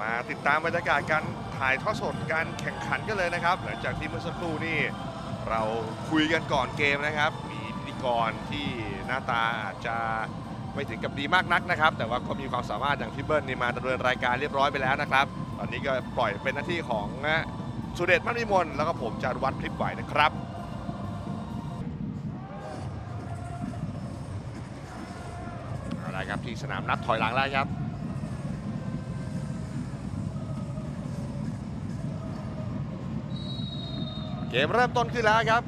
มาติดตามบรรยากาศการถ่ายทอดสดการแข่งขันกันเลยนะครับ หลังจากที่เมื่อสักครู่นี่เราคุยกันก่อนเกมนะครับ มีพิธีกรที่หน้าตาอาจจะไม่ถึงกับดีมากนักนะครับ แต่ว่าก็มีความสามารถอย่างพี่เบิ้ลนี่มาดำเนินรายการเรียบร้อยไปแล้วนะครับ ตอนนี้ก็ปล่อยเป็นหน้าที่ของสุเดชมั่นวิมลแล้วก็ผมจารวัตรคลิปไหวนะครับเอาละครับที่สนามนัดถอยหลังแล้วครับ เกมเริ่มต้นขึ้นแล้วครับ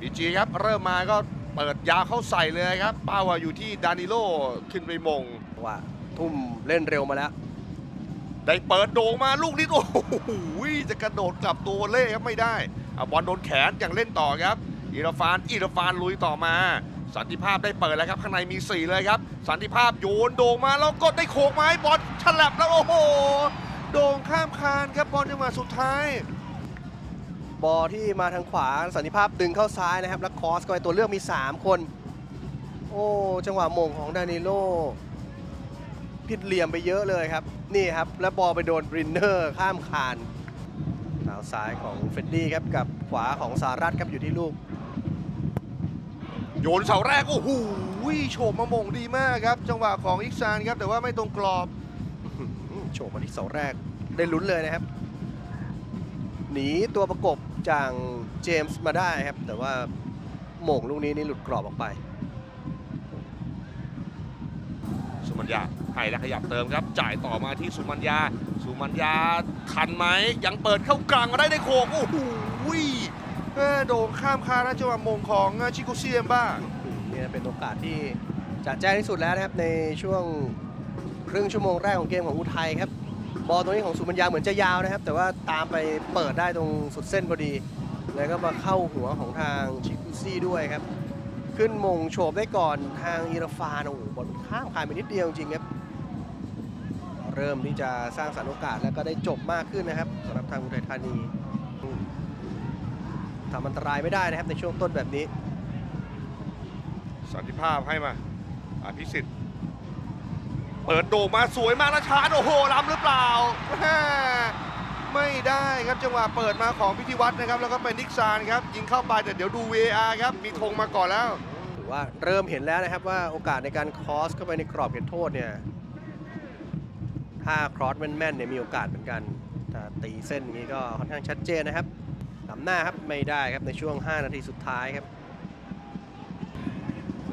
พีจีครับเริ่มมาก็เปิดยาวเข้าใส่เลยครับเป้าอะอยู่ที่ดานิโลขึ้นไปมงว่าทุ่มเล่นเร็วมาแล้ว ได้เปิดโด่งมาลูกนี้โอ้โหจะกระโดดกลับตัวเล่ครับไม่ได้เอาบอลโดนแขนอย่างเล่นต่อครับอีราฟานอีราฟานลุยต่อมา สันติภาพได้เปิดแล้วครับ ข้างในมี 4 เลยครับ สันติภาพโยนโด่งมาแล้วกดได้โขกไม้บอลฉลับแล้วโอ้โห โด่งข้ามคานครับบอลจังหวะสุดท้าย บอลที่มาทางขวาสันติภาพดึงเข้าซ้ายนะครับ แล้วคอสก็ไปตัวเลือกมี 3 คน โอ้ จังหวะโมงของดานิโลผิดเหลี่ยมไปเยอะเลยครับ นี่ครับ แล้วบอลไปโดนบรินเนอร์ข้ามคานเท้าซ้ายของเฟดดี้ครับ กับขวาของสารัตครับอยู่ที่ลูก โยนเสาแรก โอ้โหโฉบมาโมงดีมากครับ จังหวะของอิกซานครับ แต่ว่าไม่ตรงกรอบอืมโฉบมาที่เสาแรกได้ลุ้นเลยนะครับ หนีตัวประกบ จากเจมส์มาได้ครับ แต่ว่าโหม่งลูกนี้นี่หลุดกรอบออกไป สุมัญญาให้แล้วขยับเติมครับ จ่ายต่อมาที่สุมัญญา สุมัญญาทันไหมยังเปิดเข้ากลางมาได้ในโขกโอ้โหเออโด่งข้ามคานนะจังหวะมงของชิโกเซียมบ้านี่เป็นโอกาสที่จะแจ้งที่สุดแล้วนะครับในช่วงครึ่งชั่วโมงแรกของเกมของอุทัยครับ บอลตรงนี้ของสุมัญญาเหมือนจะยาวนะครับ แต่ว่าตามไปเปิดได้ตรงสุดเส้นพอดี แล้วก็มาเข้าหัวของทางชิคุซี่ด้วยครับ ขึ้นมงโฉบได้ก่อนทางอิราฟานโอ้โหบอลข้ามคานไปนิดเดียวจริงๆครับ เริ่มที่จะสร้างสรรค์โอกาสแล้วก็ได้จบมากขึ้นนะครับสำหรับทางอุทัยธานีอืมทำอันตรายไม่ได้นะครับในช่วงต้นแบบนี้ สันติภาพให้มาอภิสิทธิ์ เปิดโด่งมาสวยมากแล้วชาร์จโอ้โหล้ำหรือเปล่าแม่ไม่ได้ครับจังหวะเปิดมาของพิธีวัฒน์นะครับ แล้วก็เป็นนิกซานครับ ยิงเข้าไปแต่เดี๋ยวดู VAR ครับ มีธงมาก่อนแล้วถือว่าเริ่มเห็นแล้วนะครับว่าโอกาสในการครอสเข้าไปในกรอบเขตโทษเนี่ยถ้าครอสแม่นๆเนี่ยมีโอกาสเหมือนกันถ้าตีเส้นอย่างนี้ก็ค่อนข้างชัดเจนนะครับนำหน้าครับไม่ได้ครับในช่วง 5 นาทีสุดท้ายครับ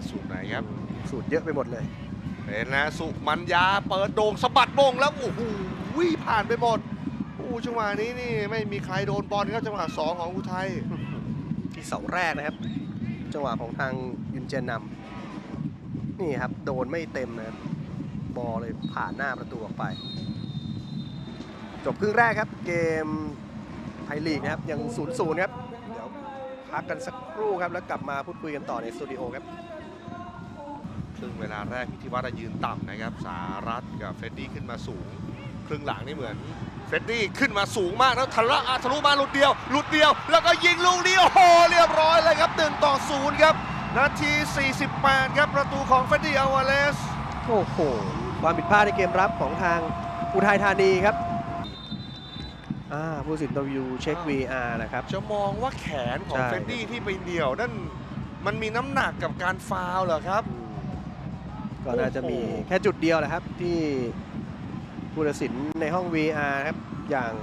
สูตรไหนครับ สูตรเยอะไปหมดเลย เป็นนะสุมัญญาเปิดโด่งสะบัดโด่งแล้ว โอ้โหผ่านไปหมดโอ้จังหวะนี้นี่ไม่มีใครโดนบอลครับจังหวะสองของอุทัยที่เสาแรกนะครับ จังหวะของทางยุนเจนนำนี่ครับ โดนไม่เต็มนะครับบอลเลยผ่านหน้าประตูออกไป จบครึ่งแรกครับ เกมไทยลีกนะครับยัง0ูนย์ครับ เดี๋ยวพักกันสักครู่ครับแล้วกลับมาพูดคุยกันต่อในสตูดิโอครับ ครึ่งเวลาแรกพิธีวัฒน์ยืนต่ำนะครับ สารัตกับเฟรดดี้ขึ้นมาสูง ครึ่งหลังนี่เหมือนเฟรดดี้ขึ้นมาสูงมากแล้วทะลุอะทะลุมาหลุดเดียวหลุดเดียว แล้วก็ยิงลูกนี้โอ้โหเรียบร้อยเลยครับ1ต่อ0ครับนาที 48 ครับประตูของเฟรดดี้อาวาเลสโอ้โหความผิดพลาดในเกมรับของทางอุทัยธานีครับอ่าผู้สินตัววิวเช็ค VR นะครับ จะมองว่าแขนของใช่เฟรดดี้ที่ไปเหนี่ยวนั่นมันมีน้ำหนักกับการฟาวล์เหรอครับ ก็น่าจะมีโอ้โหแค่จุดเดียวแหละครับ ที่ผู้ตัดสินในห้อง VR ครับ อย่าง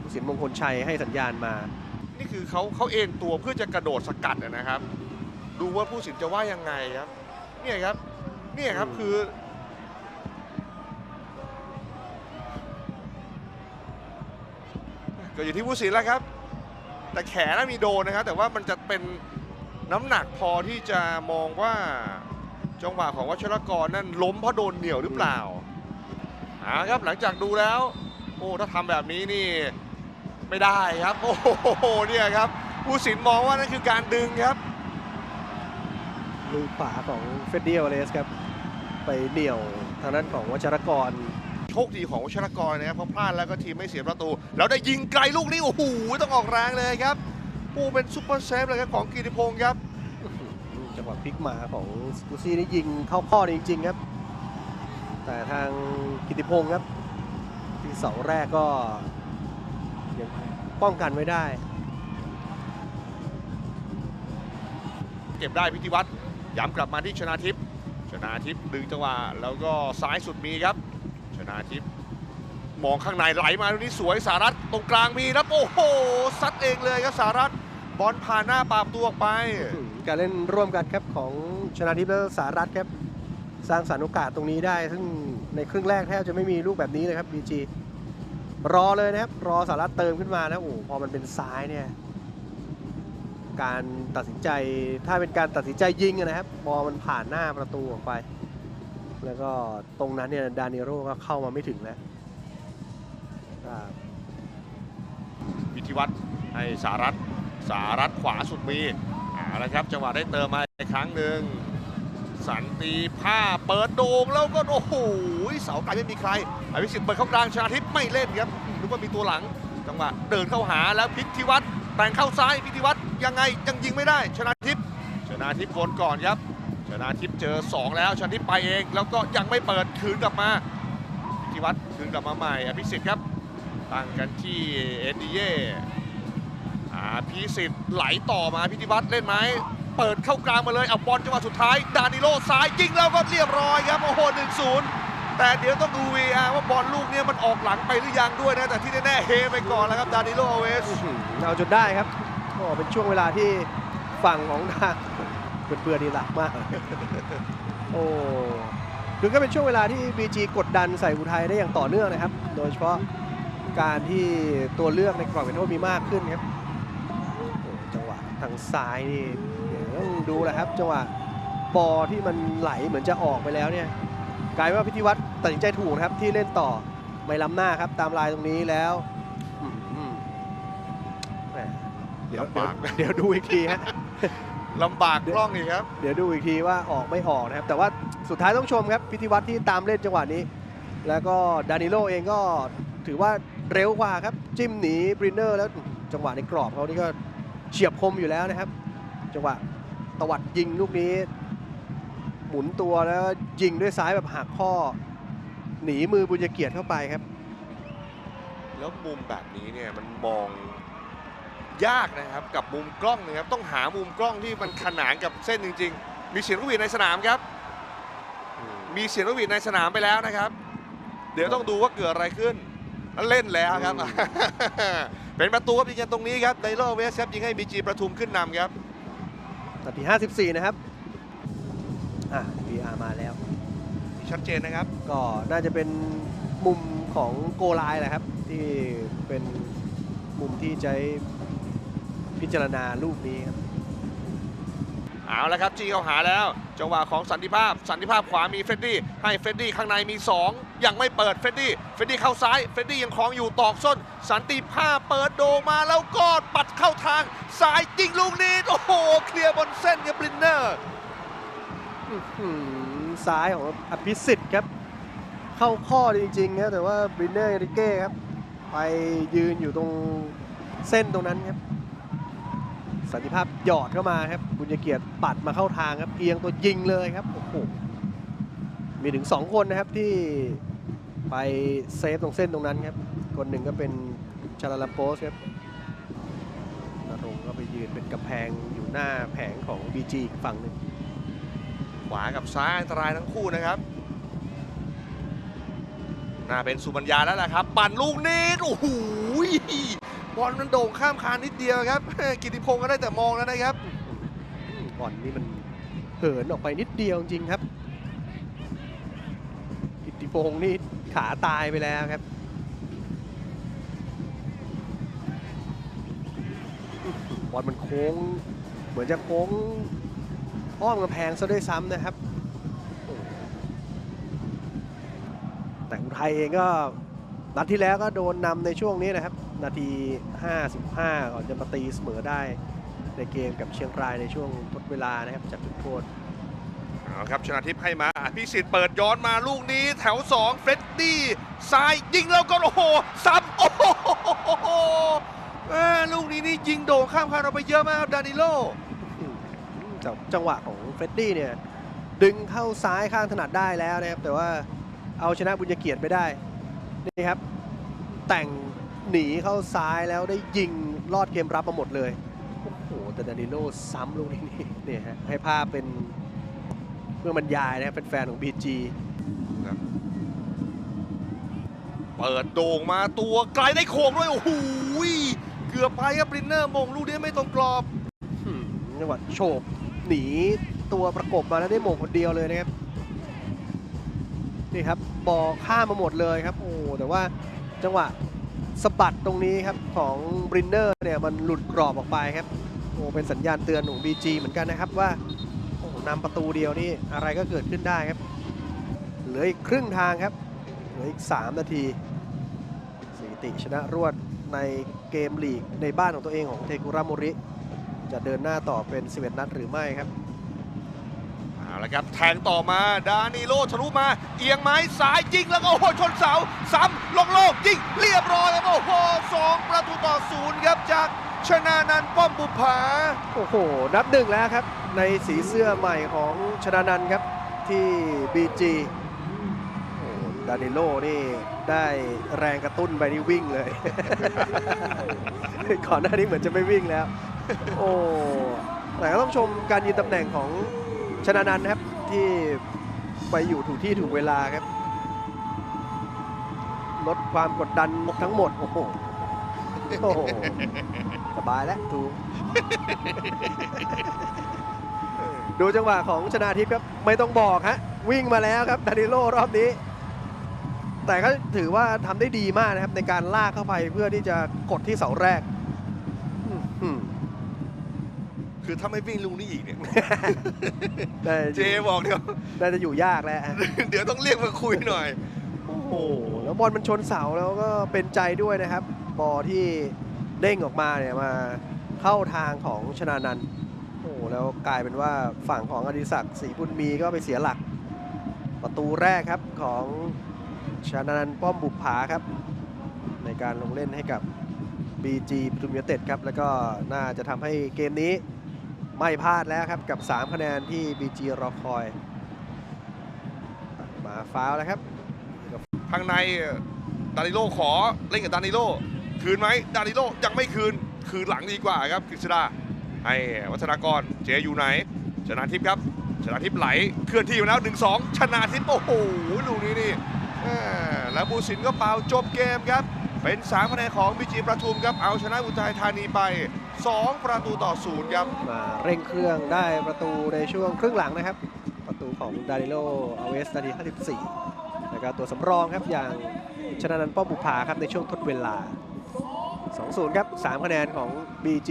ผู้ตัดสินมงคลชัยให้สัญญาณมา นี่คือเขาเขาเอ็นตัวเพื่อจะกระโดดสกัดอะนะครับ ดูว่าผู้สินจะว่ายังไงครับ เนี่ยครับ เนี่ยครับอืมคือ ก็อยู่ที่ผู้สินแล้วครับ แต่แขนน่ะมีโดนนะครับ แต่ว่ามันจะเป็นน้ำหนักพอที่จะมองว่า จังหวะของวัชรกรนั่นล้มเพราะโดนเหนี่ยวหรือเปล่าอ่าครับหลังจากดูแล้ว โอ้ถ้าทำแบบนี้นี่ไม่ได้ครับ โอ้โหเนี่ยครับ ผู้สินมองว่านั่นคือการดึงครับมือขวาของเฟดดี้อเลสครับ ไปเหนี่ยวทางด้านของวัชรกรโชคดีของวชรกรนะครับเพราะพลาดแล้วก็ทีมไม่เสียประตู แล้วได้ยิงไกลลูกนี้โอ้โหต้องออกแรงเลยครับผู้เป็นซุปเปอร์เซฟเลยครับของกีติพงศ์ครับจังห วะพลิกมาของสกูซี่นี่ยิงเข้าข้อจริงๆครับ แต่ทางกิติพงศ์ครับ ที่เสาแรกก็ยังป้องกันไว้ได้ เก็บได้พิธีวัตรย้ำกลับมาที่ชนาทิพย์ชนาทิพย์ดึงจังหวะแล้วก็ซ้ายสุดมีครับ ชนาทิพย์มองข้างในไหลมาตรงนี้สวยสารัตตรงกลางมีแล้วโอ้โหซัดเองเลยครับสารัตบอลผ่านหน้าปาบตัวออกไป การเล่นร่วมกันครับของชนาทิพย์และสารัตครับสร้างสรรค์โอกาสตรงนี้ได้ ซึ่งในครึ่งแรกแทบจะไม่มีลูกแบบนี้เลยครับบีจีรอเลยนะครับ รอสารัตเติมขึ้นมานะโอ้พอมันเป็นซ้ายเนี่ยการตัดสินใจถ้าเป็นการตัดสินใจยิงนะครับบอลมันผ่านหน้าประตูออกไป แล้วก็ตรงนั้นเนี่ยดานิโร่ก็เข้ามาไม่ถึงแล้วครับพิธีวัตรให้สารัตสารัตขวาสุดมี เอาละครับจังหวะได้เติมมาอีกครั้งหนึ่งสันติผ้าเปิดโด่งแล้วก็โอ้โหเสาไกลไม่มีใครอภิสิทธิ์เปิดเข้ากลางชนาทิพย์ไม่เล่นครับนึกว่ามีตัวหลัง จังหวะเดินเข้าหาแล้วพิธีวัตรแต่งเข้าซ้ายพิธีวัตรยังไงยังยิงไม่ได้ ชนาทิพย์ชนาทิพย์วนก่อนครับ ชนาทิพย์เจอ 2 แล้วชนาทิพย์ไปเอง แล้วก็ยังไม่เปิดคืนกลับมาพิธีวัตรคืนกลับมาใหม่อภิสิทธิ์ครับตั้งกันที่เอ็นดีเย่ พีสิทธิ์ไหลต่อมาพิธีวัตรเล่นไหมเปิดเข้ากลางมาเลยเอาบอลจังหวะสุดท้าย ดานิโลซ้ายยิงแล้วก็เรียบร้อยครับโอ้โห1-0 แต่เดี๋ยวต้องดู VR ว่าบอลลูกนี้มันออกหลังไปหรือยังด้วยนะ แต่ที่แน่ๆเฮไปก่อนแล้วครับ ดานิโลเวสอื้อหือเอาจนได้ครับก็เป็นช่วงเวลาที่ฝั่งของทางเพื่อนๆนี่หลักมากโอ้คือก็เป็นช่วงเวลาที่ BG กดดันใส่อุทัยได้อย่างต่อเนื่องนะครับ โดยเฉพาะการที่ตัวเลือกในกรอบเป็นโทษมีมากขึ้นครับ ทางซ้ายนี่เดี๋ยวต้องดูแหละครับจังหวะบอลที่มันไหลเหมือนจะออกไปแล้วเนี่ยกลายเป็นว่าพิธีวัตรตัดสินใจถูกนะครับที่เล่นต่อไม่ล้ำหน้าครับตามลายตรงนี้แล้วอืมอืมแหมเดี๋ยวลำบากเดี๋ยวดูอีกทีฮะลำบากกล้องอีกครับ เดี๋ยวดูอีกทีว่าออกไม่ออกนะครับ แต่ว่าสุดท้ายต้องชมครับพิธีวัตรที่ตามเล่นจังหวะนี้ แล้วก็ดานิโลเองก็ถือว่าเร็วกว่าครับ จิ้มหนีบรินเนอร์แล้วจังหวะในกรอบเขานี่ก็ เฉียบคมอยู่แล้วนะครับ จังหวะตวัดยิงลูกนี้ หมุนตัวแล้วยิงด้วยซ้ายแบบหักข้อ หนีมือบุญเกียรติเข้าไปครับ แล้วมุมแบบนี้เนี่ยมันมองยากนะครับกับมุมกล้องนะครับต้องหามุมกล้องที่มันขนานกับเส้นจริง ๆ มีเสียงลูกหวีดในสนามครับ มีเสียงลูกหวีดในสนามไปแล้วนะครับ เดี๋ยวต้องดูว่าเกิดอะไรขึ้นแล้วเล่นแล้วครับ เป็นประตูครับยิงกันตรงนี้ครับไดโลเวสครับยิงให้บีจีประทุมขึ้นนำครับนาที54 นะครับ อะ VR มาแล้ว ชัดเจนนะครับ ก็น่าจะเป็นมุมของโกไลน์แหละครับ ที่เป็นมุมที่ใช้พิจารณาลูกนี้ครับ เอาละครับจี้เข้าหาแล้วจังหวะของสันติภาพ สันติภาพขวามีเฟดดี้ให้เฟดดี้ข้างในมี 2 ยังไม่เปิดเฟดดี้เฟดดี้เข้าซ้ายเฟดดี้ยังคล้องอยู่ตอกส้น สันติภาพเปิดโดมาแล้วก็ปัดเข้าทางซ้ายยิงลูกนี้โอ้โหเคลียร์บนเส้นกับบลินเนอร์ซ้ายของอภิสิทธิ์ครับ เข้าข้อจริงๆนะแต่ว่าบรินเนอร์ริเก้ครับ ไปยืนอยู่ตรงเส้นตรงนั้นครับ สันติภาพหยอดเข้ามาครับบุญเกียรติปัดมาเข้าทางครับเอียงตัวยิงเลยครับโอ้โหมีถึง 2 คนนะครับที่ไปเซฟตรงเส้นตรงนั้นครับคนหนึ่งก็เป็นชาลาลาโปสครับนรงก็ไปยืนเป็นกำแพงอยู่หน้าแผงของ BG อีกฝั่งหนึ่งขวากับซ้ายอันตรายทั้งคู่นะครับน่าเป็นสุบัญญาแล้วล่ะครับ ปั่นลูกนี้โอ้โห บอลมันโด่งข้ามคานนิดเดียวครับ กิติพงศ์ก็ได้แต่มองแล้วนะครับ บอลนี่มันเหินออกไปนิดเดียวจริงครับ กิติพงศ์นี่ขาตายไปแล้วครับบอลมันโค้ง เหมือนจะโค้งอ้อมกำแพงซะด้วยซ้ำนะครับ แต่อุทัยเองก็ นัดที่แล้วก็โดนนำในช่วงนี้นะครับ นาที 55 ก่อนจะมาตีเสมอได้ในเกมกับเชียงรายในช่วงทดเวลานะครับจากจุดโทษเอาครับชนะทิพย์ให้มาอภิสิทธิ์เปิดย้อนมาลูกนี้แถว 2 เฟรดดี้ซ้ายยิงแล้วก็โอ้โหซ้ำโอ้โหแม่ลูกนี้นี่ยิงโด่งข้ามคานเราไปเยอะมากครับดานิโลจากจังหวะของเฟรดดี้เนี่ย ดึงเข้าซ้ายข้างถนัดได้แล้วนะครับ แต่ว่าเอาชนะบุญเกียรติไปได้ นี่ครับ แต่งหนีเข้าซ้ายแล้วได้ยิงลอดเกมรับมาหมดเลย โอ้โห แต่ดานิโลซ้ำลูกนี้นี่เนี่ยฮะให้ภาพเป็นเมื่อบรรยายนะครับเป็นแฟนของ BG เปิดโด่งมาตัวไกลได้โค้งด้วย โอ้โหเกือบไปครับบรินเนอร์มงลูกนี้ไม่ตรงกรอบอืมจังหวะโฉบหนีตัวประกบมาแล้วได้โมงคนเดียวเลยนะครับ นี่ครับบอข้ามมาหมดเลยครับโอ้แต่ว่าจังหวะสะบัดตรงนี้ครับของบรินเนอร์เนี่ยมันหลุดกรอบออกไปครับโอ้เป็นสัญญาณเตือนของ BG เหมือนกันนะครับว่าโอ้นำประตูเดียวนี่อะไรก็เกิดขึ้นได้ครับ เหลืออีกครึ่งทางครับ เหลืออีก 3 นาทีสถิติชนะรวดในเกมลีกในบ้านของตัวเองของเทกุระโมริ จะเดินหน้าต่อเป็น 11 นัดหรือไม่ครับ เอาละครับ แทงต่อมาดานิโลทะลุมา เอียงไม้ซ้ายยิงแล้วก็โอ้โหชนเสาซ้ำลงโลกยิงเรียบร้อยแล้วโอ้โหสองประตูต่อศูนย์ครับจากชนะนันป้อมบุภาโอ้โห นับหนึ่งแล้วครับ ในสีเสื้อใหม่ของชนานันครับที่ BG โอ้ดานิโลนี่ได้แรงกระตุ้นไปนี่วิ่งเลย ก่อนหน้านี้เหมือนจะไม่วิ่งแล้ว โอ้แต่ก็ต้องชมการยืนตำแหน่งของ ชนานันท์นะครับที่ไปอยู่ถูกที่ถูกเวลาครับ ลดความกดดันทั้งหมด โอ้โหโอ้โหสบายแล้วถูดูจังหวะของชนาทิพย์ครับ ไม่ต้องบอกฮะ วิ่งมาแล้วครับดานิโลรอบนี้ แต่ก็ถือว่าทำได้ดีมากนะครับ ในการลากเข้าไปเพื่อที่จะกดที่เสาแรกอื้อหือ คือถ้าไม่วิ่งลูกนี้อีกเนี่ย ได้เจบอกเดี๋ยว ได้จะอยู่ยากแล้วฮะเดี๋ยวต้องเรียกมาคุยหน่อย โอ้โห แล้วบอลมันชนเสาแล้วก็เป็นใจด้วยนะครับ บอลที่เด้งออกมาเนี่ยมาเข้าทางของชนานันท์โอ้โหแล้วกลายเป็นว่าฝั่งของอดิศักดิ์ศรีบุญมีก็ไปเสียหลัก ประตูแรกครับของชนานันท์ป้อมบุปผาครับ ในการลงเล่นให้กับ BG ปทุมยูไนเต็ดครับ แล้วก็น่าจะทำให้เกมนี้ ไม่พลาดแล้วครับกับ 3 คะแนนที่ BG รอคอย มาฟาวแล้วครับข้างในดานิโลขอเล่นกับดานิโลคืนไหมดานิโลยังไม่คืน คืนหลังดีกว่าครับกฤษดาให้วัฒนากรเจอยู่ไหน ชนะทิพย์ครับ ชนะทิพย์ไหลเคลื่อนที่มาแล้ว1 2 ชนะทิพย์โอ้โหลูกนี้นี่แล้วบูสินก็เป่าจบเกมครับ เป็น3คะแนนของบีจีประทุมครับเอาชนะอุทัยธานีไป 2 ประตูต่อศูนย์ครับมาเร่งเครื่องได้ประตูในช่วงครึ่งหลังนะครับ ประตูของดาริโลอเวสนาที54แล้วก็ตัวสำรองครับอย่างชนะนันป้อมบุภาครับในช่วงทดเวลา 2-0 ครับ 3 คะแนนของ BG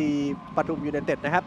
ปทุมยูไนเต็ดนะครับ